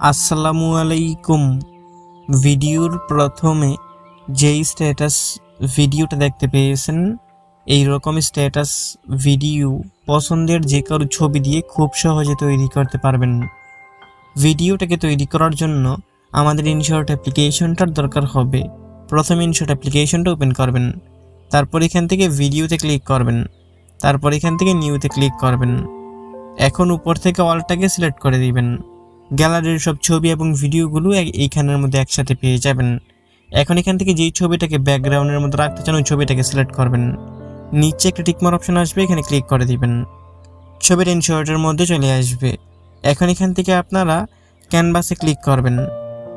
আসসালামু আলাইকুম। ভিডিওর প্রথমে যেই স্ট্যাটাস ভিডিওটা দেখতে পেয়েছেন এই রকম স্ট্যাটাস ভিডিও পছন্দের যে কারও ছবি দিয়ে খুব সহজে তৈরি করতে পারবেন। ভিডিওটাকে তৈরি করার জন্য আমাদের ইনশর্ট অ্যাপ্লিকেশনটার দরকার হবে। প্রথমে ইনশর্ট অ্যাপ্লিকেশনটা ওপেন করবেন। তারপর এখান থেকে ভিডিওতে ক্লিক করবেন। তারপর এখান থেকে নিউতে ক্লিক করবেন। এখন উপর থেকে অলটাকে সিলেক্ট করে দিবেন। গ্যালারির সব ছবি এবং ভিডিওগুলো এইখানের মধ্যে একসাথে পেয়ে যাবেন। এখন এখান থেকে যেই ছবিটাকে ব্যাকগ্রাউন্ডের মধ্যে রাখতে চান, ওই ছবিটাকে সিলেক্ট করবেন। নিচে একটা টিকমার অপশন আসবে, এখানে ক্লিক করে দিবেন। ছবির ইনশর্টের মধ্যে চলে আসবে। এখন এখান থেকে আপনারা ক্যানভাসে ক্লিক করবেন।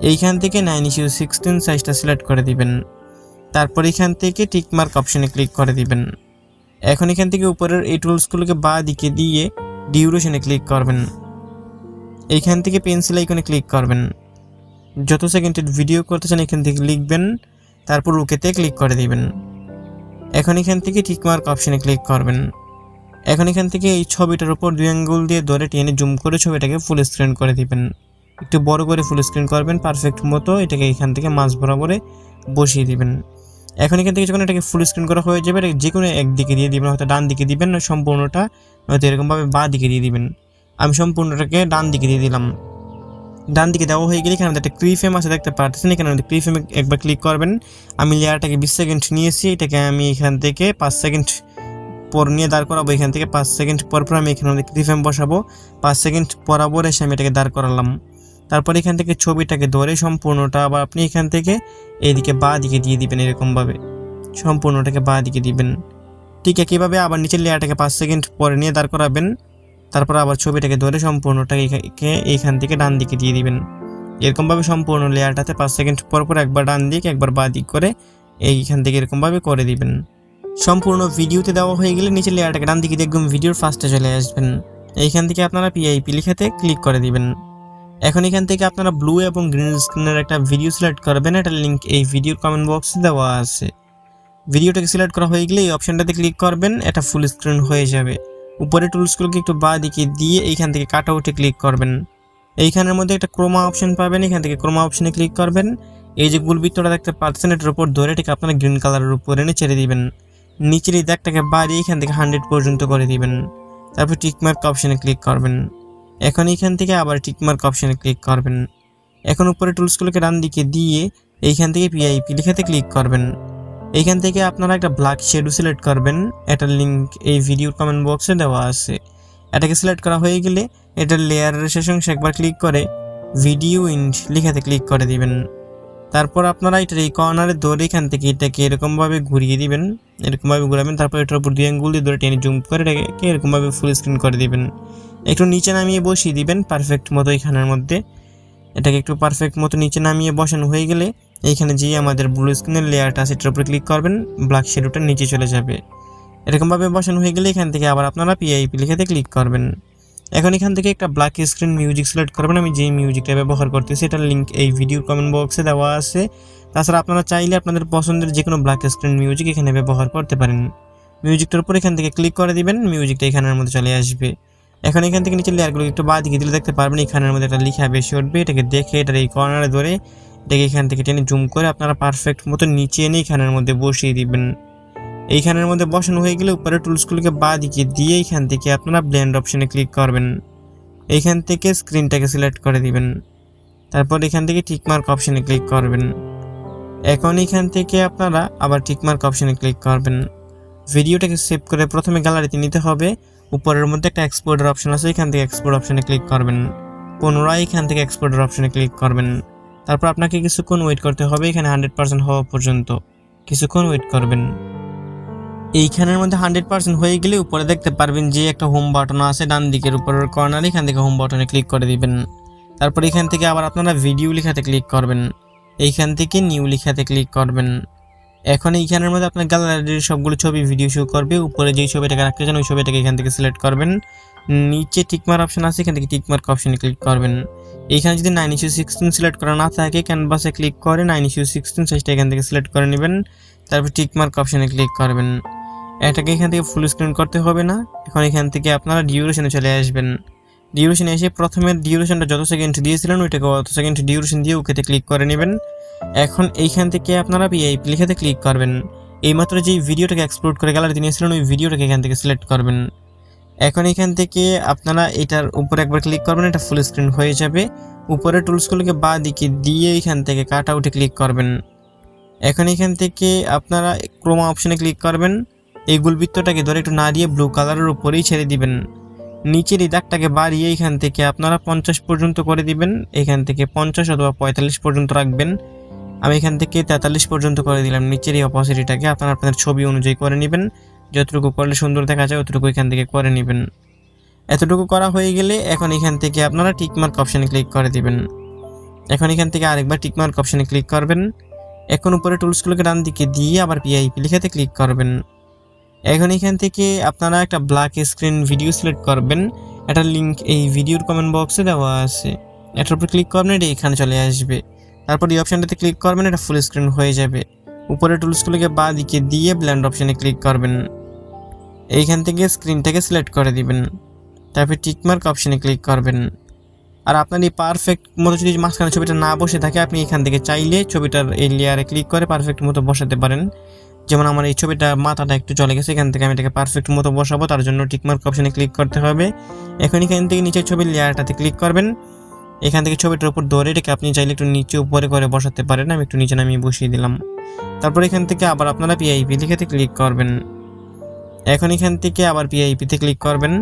এইখান থেকে নাইন ইস্যু সিক্সটিন সাইজটা সিলেক্ট করে দিবেন। তারপর এখান থেকে টিকমার্ক অপশনে ক্লিক করে দিবেন। এখন এখান থেকে উপরের এই টুলসগুলোকে বা দিকে দিয়ে ডিউরেশনে ক্লিক করবেন। এইখান থেকে পেন্সিল আইকনে ক্লিক করবেন। যত সেকেন্ডের ভিডিও করতে চান, এখান থেকে লিখবেন, তারপর ওকেতে ক্লিক করে দিবেন। এখন এখান থেকে টিকমার্ক অপশানে ক্লিক করবেন। এখন এখান থেকে এই ছবিটার উপর দুই আঙ্গুল দিয়ে ধরে টেনে জুম করে ছবিটাকে ফুল স্ক্রিন করে দিবেন। একটু বড় করে ফুল স্ক্রিন করবেন পারফেক্ট মতো এটাকে এখান থেকে মাঝ বরাবরে বসিয়ে দিবেন। এখন এখান থেকে যখন এটাকে ফুল স্ক্রিন করা হয়ে যাবে যে কোনো একদিকে দিয়ে দিবেন, হয়তো ডান দিকে দিবেন না সম্পূর্ণটা হয়তো এরকমভাবে বাঁ দিকে দিয়ে দিবেন। আমি সম্পূর্ণটাকে ডান দিকে দিয়ে দিলাম। ডান দিকে দেওয়া হয়ে গেলে এখানে একটা ক্রি ফ্রেম আছে, দেখতে পাচ্ছেন এখানে আমাদের ক্রি ফ্রেমে একবার ক্লিক করবেন। আমি লেয়ারটাকে বিশ সেকেন্ড নিয়েছি, এটাকে আমি এখান থেকে পাঁচ সেকেন্ড পর নিয়ে দাঁড় করাবো। এখান থেকে পাঁচ সেকেন্ড পর পর আমি এখানে আমাদের ক্রি ফ্রেম বসাবো। পাঁচ সেকেন্ড পরাবর এসে আমি এটাকে দাঁড় করালাম। তারপর এখান থেকে ছবিটাকে ধরে সম্পূর্ণটা আবার আপনি এখান থেকে এইদিকে বা দিকে দিয়ে দিবেন এরকমভাবে। সম্পূর্ণটাকে বা দিকে দিবেন। ঠিক একইভাবে আবার নিচের লেয়ারটাকে পাঁচ সেকেন্ড পরে নিয়ে দাঁড় করাবেন। তারপর আবার ছবিটাকে ধরে সম্পূর্ণটা এইখান থেকে ডান দিকে দিয়ে দিবেন। এরকমভাবে সম্পূর্ণ লেয়ারটাতে পাঁচ সেকেন্ড পর পর একবার ডান দিক, একবার বাঁ দিক করে এইখান থেকে এরকমভাবে করে দিবেন। সম্পূর্ণ ভিডিওতে দেওয়া হয়ে গেলে নিচের লেয়ারটাকে ডান দিকে একদম ভিডিওর ফার্স্টে চলে আসবেন। এইখান থেকে আপনারা পিআইপি লিখাতে ক্লিক করে দিবেন। এখন এখান থেকে আপনারা ব্লু এবং গ্রিন স্ক্রিনের একটা ভিডিও সিলেক্ট করবেন এটার লিঙ্ক এই ভিডিওর কমেন্ট বক্সে দেওয়া আছে। ভিডিওটাকে সিলেক্ট করা হয়ে গেলে এই অপশনটাতে ক্লিক করবেন, এটা ফুল স্ক্রিন হয়ে যাবে। উপরে টুলসগুলোকে একটু বাঁ দিকে দিয়ে এইখান থেকে কাট আউটে ক্লিক করবেন। এইখানের মধ্যে একটা ক্রোমা অপশন পাবেন, এখান থেকে ক্রোমা অপশনে ক্লিক করবেন। এই যে গুলবৃত্তটা দেখতে পাচ্ছেন, এটার উপর ধরে এটাকে আপনারা গ্রিন কালারের উপর এনে ছেড়ে দিবেন। নিচের এই দাগটাকে বাড়িয়ে এখান থেকে হান্ড্রেড পর্যন্ত করে দিবেন। তারপর টিকমার্ক অপশনে ক্লিক করবেন। এখন এইখান থেকে আবার টিকমার্ক অপশনে ক্লিক করবেন। এখন উপরে টুলসগুলোকে ডান দিকে দিয়ে এইখান থেকে পিআইপি লেখাতে ক্লিক করবেন। এইখান থেকে আপনারা একটা ব্ল্যাক শেডো সিলেক্ট করবেন। এটার লিঙ্ক এই ভিডিওর কমেন্ট বক্সে দেওয়া আছে। এটাকে সিলেক্ট করা হয়ে গেলে এটার লেয়ারের শেষ অংশে একবার ক্লিক করে ভিডিও ইন্ট লেখাতে ক্লিক করে দিবেন। তারপর আপনারা এটার এই কর্নারে ধরে এখান থেকে এটাকে এরকমভাবে ঘুরিয়ে দিবেন। এরকমভাবে ঘুরাবেন, তারপর এটার উপর দুই আঙ্গুল দিয়ে ধরে টেনে জুম করে এটাকে এরকমভাবে ফুল স্ক্রিন করে দিবেন। একটু নিচে নামিয়ে বসিয়ে দিবেন পারফেক্ট মতো এখানের মধ্যে। এটাকে একটু পারফেক্ট মতো নিচে নামিয়ে বসানো হয়ে গেলে এইখানে যে আমাদের ব্লু স্ক্রিনের লেয়ারটা আছে, এটার উপরে ক্লিক করবেন ব্ল্যাক শেডোটা নিচে চলে যাবে। এরকমভাবে বসানো হয়ে গেলে এখান থেকে আবার আপনারা পিআইপি লিখেতে ক্লিক করবেন। এখন এখান থেকে একটা ব্ল্যাক স্ক্রিন মিউজিক সিলেক্ট করবেন, আমি যেই মিউজিকটা ব্যবহার করতেছি, এটার লিঙ্ক এই ভিডিওর কমেন্ট বক্সে দেওয়া আছে। তাছাড়া আপনারা চাইলে আপনাদের পছন্দের যে কোনো ব্ল্যাক স্ক্রিন মিউজিক এখানে ব্যবহার করতে পারেন। মিউজিকটার উপর এখান থেকে ক্লিক করে দিবেন মিউজিকটা এখানের মধ্যে চলে আসবে। এখন এখান থেকে নিচে লেয়ারগুলো একটু বাদ দিকে দিলে দেখতে পারবেন, এখানের মধ্যে একটা লিখা বেশি উঠবে, এটাকে দেখে এটার এই কর্নারে ধরে এটাকে এখান থেকে টেনে জুম করে আপনারা পারফেক্ট মতো নিচে এনে এখানের মধ্যে বসিয়ে দিবেন। এইখানের মধ্যে বসানো হয়ে গেলে উপরে টুলসগুলোকে বাঁ দিকে দিয়ে এইখান থেকে আপনারা ব্লেন্ড অপশনে ক্লিক করবেন। এইখান থেকে স্ক্রিনটাকে সিলেক্ট করে দিবেন। তারপর এখান থেকে টিকমার্ক অপশনে ক্লিক করবেন। এখন এখান থেকে আপনারা আবার টিকমার্ক অপশনে ক্লিক করবেন। ভিডিওটাকে সেভ করে প্রথমে গ্যালারিতে নিতে হবে। উপরের মধ্যে একটা এক্সপোর্টের অপশন আছে, এখান থেকে এক্সপোর্ট অপশনে ক্লিক করবেন। পুনরায় এখান থেকে এক্সপোর্টের অপশনে ক্লিক করবেন। তারপর আপনাকে কিছুক্ষণ ওয়েট করতে হবে, এখানে হান্ড্রেড পার্সেন্ট হওয়া পর্যন্ত। কিছুক্ষণ ওয়েট করবেন। এইখানের মধ্যে হান্ড্রেড পার্সেন্ট হয়ে গেলে উপরে দেখতে পারবেন যে একটা হোম বাটন আছে, ডান দিকের উপরের কর্নার এখান থেকে হোম বাটনে ক্লিক করে দিবেন। তারপর এখান থেকে আবার আপনারা ভিডিও লেখাতে ক্লিক করবেন। এইখান থেকে নিউ লেখাতে ক্লিক করবেন। এখন এইখানের মধ্যে আপনার গ্যালারির সবগুলো ছবি ভিডিও শো করবে, উপরে যেই ছবিটাকে রাখতে চান, ওই ছবিটাকে এখান থেকে সিলেক্ট করবেন। নিচে টিকমার অপশন আছে, এখান থেকে টিকমার্ক অপশনে ক্লিক করবেন। এইখানে যদি নাইন ইস্যু সিক্সটিন সিলেক্ট করা না থাকে ক্যানভাসে ক্লিক করে নাইন ইস্যু সিক্সটিন সাইজটা এখান থেকে সিলেক্ট করে নেবেন। তারপর টিকমার্ক অপশানে ক্লিক করবেন। এটাকে এখান থেকে ফুল স্ক্রিন করতে হবে না। এখন এখান থেকে আপনারা ডিউরেশনে চলে আসবেন। ডিউরেশনে এসে প্রথমে ডিউরেশনটা যত সেকেন্ড দিয়েছিলেন, ওইটাকে অত সেকেন্ড ডিউরেশন দিয়ে ওকেতে ক্লিক করে নেবেন। এখন এইখান থেকে আপনারা পিআইপি লিখেতে ক্লিক করবেন। এইমাত্র যেই ভিডিওটাকে এক্সপ্লোড করে গ্যালারিতে নিয়েছিলেন ওই ভিডিওটাকে এখান থেকে সিলেক্ট করবেন। এখন এখান থেকে আপনারা এটার উপরে একবার ক্লিক করবেন, এটা ফুল স্ক্রিন হয়ে যাবে। উপরে টুলসগুলোকে বা দিকে দিয়ে এখান থেকে কাট আউটে ক্লিক করবেন। এখন এখান থেকে আপনারা ক্রোমা অপশনে ক্লিক করবেন। এই গুলবৃত্তটাকে ধরে একটু নাড়িয়ে ব্লু কালারের উপরেই ছেড়ে দিবেন। নিচের এই দাগটাকে বাড়িয়ে এখান থেকে আপনারা পঞ্চাশ পর্যন্ত করে দিবেন। এখান থেকে পঞ্চাশ অথবা পঁয়তাল্লিশ পর্যন্ত রাখবেন। আমি এখান থেকে তেতাল্লিশ পর্যন্ত করে দিলাম। নিচের এই অপোসিটিটাকে আপনারা আপনাদের ছবি অনুযায়ী করে নেবেন। যতটুকু করলে সুন্দর দেখা যায়, অতটুকু এখান থেকে করে নেবেন। এতটুকু করা হয়ে গেলে এখন এখান থেকে আপনারা টিকমার্ক অপশানে ক্লিক করে দিবেন। এখন এখান থেকে আরেকবার টিকমার্ক অপশানে ক্লিক করবেন। এখন উপরে টুলসগুলোকে ডান দিকে দিয়ে আবার পিআইপি লিখাতে ক্লিক করবেন। এখন এখান থেকে আপনারা একটা ব্ল্যাক স্ক্রিন ভিডিও সিলেক্ট করবেন। একটা লিঙ্ক এই ভিডিওর কমেন্ট বক্সে দেওয়া আছে। এটার উপর ক্লিক করবেন, এটা এখানে চলে আসবে। তারপর এই অপশানটাতে ক্লিক করবেন, এটা ফুল স্ক্রিন হয়ে যাবে। উপরে টুলসগুলোকে বা দিকে দিয়ে ব্ল্যান্ড অপশানে ক্লিক করবেন। এইখান থেকে স্ক্রিনটাকে সিলেক্ট করে দিবেন। তারপর টিকমার্ক অপশানে ক্লিক করবেন। আর আপনার এই পারফেক্ট মতো যদি মাঝখানে ছবিটা না বসে থাকে, আপনি এখান থেকে চাইলে ছবিটার এই লেয়ারে ক্লিক করে পারফেক্ট মতো বসাতে পারেন। যেমন আমার এই ছবিটা মাথাটা একটু চলে গেছে, এখান থেকে আমি এটাকে পারফেক্ট মতো বসাবো, তার জন্য টিকমার্ক অপশানে ক্লিক করতে হবে। এখন এখান থেকে নিচের ছবির লেয়ারটাতে ক্লিক করবেন। এখান থেকে ছবিটার উপর ধরে এটাকে আপনি চাইলে একটু নিচে উপরে করে বসাতে পারেন। আমি একটু নিচে নামিয়ে বসিয়ে দিলাম। তারপর এখান থেকে আবার আপনারা পিআইপি লিখেতে ক্লিক করবেন। এখন এখান থেকে আবার পিআইপিতে ক্লিক করবেন।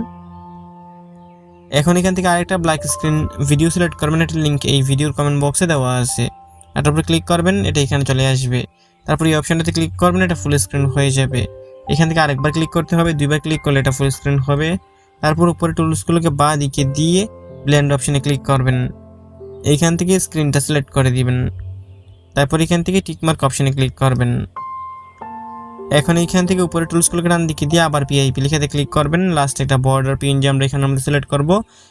এখন এখান থেকে আরেকটা ব্ল্যাক স্ক্রিন ভিডিও সিলেক্ট করবেন। একটা লিঙ্ক এই ভিডিওর কমেন্ট বক্সে দেওয়া আছে। এটার উপরে ক্লিক করবেন, এটা এখানে চলে আসবে। তারপর এই অপশনটাতে ক্লিক করবেন, এটা ফুল স্ক্রিন হয়ে যাবে। এখান থেকে আরেকবার ক্লিক করতে হবে, দুইবার ক্লিক করলে এটা ফুল স্ক্রিন হবে। তারপর উপরে টুলসগুলোকে বা দিকে দিয়ে ব্ল্যান্ড অপশনে ক্লিক করবেন। এইখান থেকে স্ক্রিনটা সিলেক্ট করে দিবেন। তারপর এখান থেকে টিকমার্ক অপশনে ক্লিক করবেন। এখন এইখান থেকে উপরে টুলসগুলোকে ডান দিকে দিয়ে আবার পিআইপি লিখেতে ক্লিক করবেন। লাস্ট একটা বর্ডার পিন যে আমরা এখানে আমরা সিলেক্ট করব।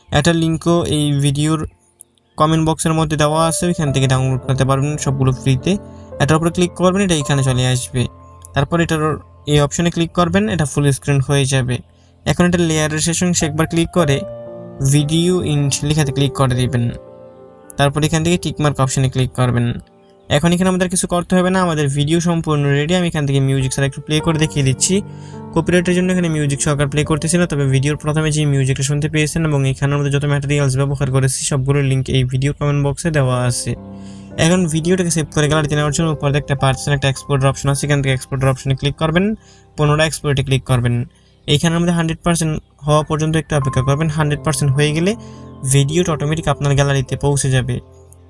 একটা লিঙ্কও এই ভিডিওর কমেন্ট বক্সের মধ্যে দেওয়া আছে, ওইখান থেকে ডাউনলোড করতে পারবেন সবগুলো ফ্রিতে এটার উপরে ক্লিক করবেন, এটা এখানে চলে আসবে। তারপর এটার এই অপশনে ক্লিক করবেন, এটা ফুল স্ক্রিন হয়ে যাবে। এখন এটা লেয়ারের সেশন একবার ক্লিক করে ভিডিও ইন্ট লেখাতে ক্লিক করে দিবেন। তারপর এখান থেকে টিকমার্ক অপশনে ক্লিক করবেন। এখন এখানে আমাদের কিছু করতে হবে না, আমাদের ভিডিও সম্পূর্ণ রেডি আমি এখান থেকে মিউজিক ছাড়া একটু প্লে করে দেখিয়ে দিচ্ছি। কপিরাইটের জন্য এখানে মিউজিক সহকার প্লে করতেছিল, তবে ভিডিওর প্রথমে যে মিউজিকটা শুনতে পেয়েছেন এবং এখানের মধ্যে যত ম্যাটেরিয়ালস ব্যবহার করেছি সবগুলোর লিঙ্ক এই ভিডিও কমেন্ট বক্সে দেওয়া আছে। এখন ভিডিওটাকে সেভ করে গ্যালারিতে নেওয়ার জন্য উপরে একটা পার্সেন্ট একটা এক্সপোর্টার অপশন আছে, এখান থেকে এক্সপোর্টার অপশনে ক্লিক করবেন, পুনরায় এক্সপোর্টে ক্লিক করবেন। এইখানের মধ্যে হান্ড্রেড পার্সেন্ট হওয়া পর্যন্ত একটু অপেক্ষা করবেন হান্ড্রেড পার্সেন্ট হয়ে গেলে ভিডিওটা অটোমেটিক আপনার গ্যালারিতে পৌঁছে যাবে।